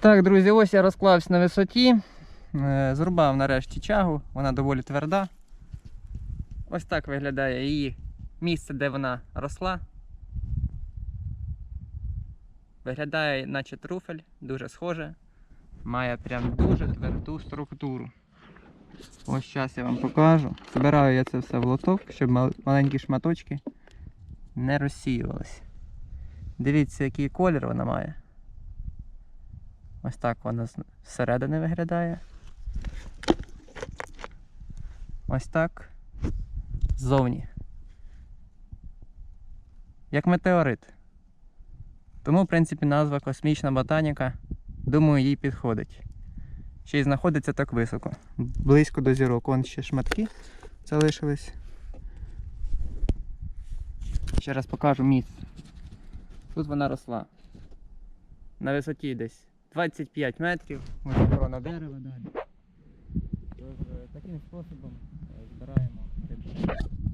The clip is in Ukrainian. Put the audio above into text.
Так, друзі, ось я розклався на висоті. Е, Зрубав нарешті чагу, вона доволі тверда. Ось так виглядає її місце, де вона росла. Виглядає, наче труфель, дуже схоже. Має прям дуже тверду структуру. Ось зараз я вам покажу. Збираю я це все в лоток, щоб маленькі шматочки не розсіювалися. Дивіться, який колір вона має. Ось так вона зсередини виглядає. Ось так. Ззовні. Як метеорит. Тому, в принципі, назва космічна ботаніка, думаю, їй підходить. Ще й знаходиться так високо. Близько до зірок. Вон ще шматки залишились. Ще раз покажу місце. Тут вона росла. На висоті десь 25 метрів, ось корона дерева далі. Тож, таким способом е, збираємо.